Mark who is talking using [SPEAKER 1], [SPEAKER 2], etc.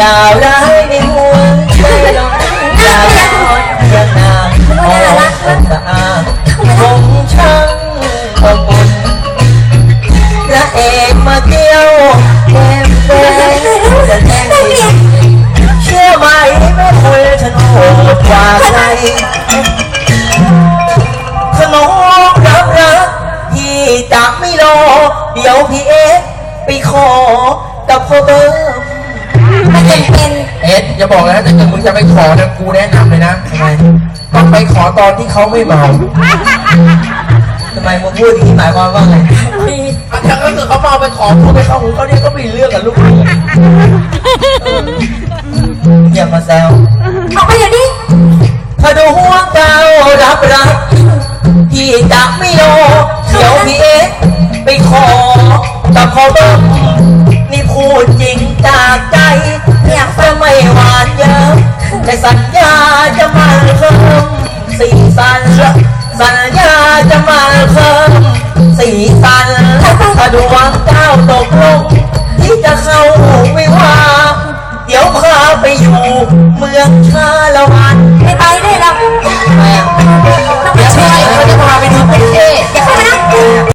[SPEAKER 1] ดาวร้ายในหัวใจลอยดาวร้อนยังนางมองสะอาดคงช่างอบอุ่นพระเอกมาเกี่ยวแก้มแดงจะแดงดีเชื่อไหมแม่คุยฉันโหดกว่าใครขนมรับรักพี่จะไม่รอเดี๋ยวพี่เอ๊ไปขอกับพ่อเบิ้ ม
[SPEAKER 2] ไม่จำเป็น
[SPEAKER 3] เอ็ดอย่าบอกนะถ้าเกิดมึงจะไปขอนะกูแนะนำเลยนะ
[SPEAKER 1] ทำไม
[SPEAKER 3] ต้องไปขอตอนที่เขาไม่เมา
[SPEAKER 1] ทำไมมึงพูดอย่างนี้หมายความว่าไง
[SPEAKER 3] อะถ้าเกิดเขาเมาไปขอพูดไปเข้าหูเขาเนี่ยก็มีเรื่องกับลูก
[SPEAKER 1] อย่ามาแซว
[SPEAKER 2] ออกไปเดี๋ยวนี้
[SPEAKER 1] ถ้าดูหัวเจ้ารับรักพี่จะไม่รอเดี๋ยวพี่เอ๊ะไปขอกับพ่อเบิ้มนี่ สัญญาจะมาเพิ่มสีสันสัญญาจะมาเพิ่มสีสันถ้าดวงเจ้าตกลงที่จะเข้าวิวาเดี๋ยวพาไปอยู่เมืองชา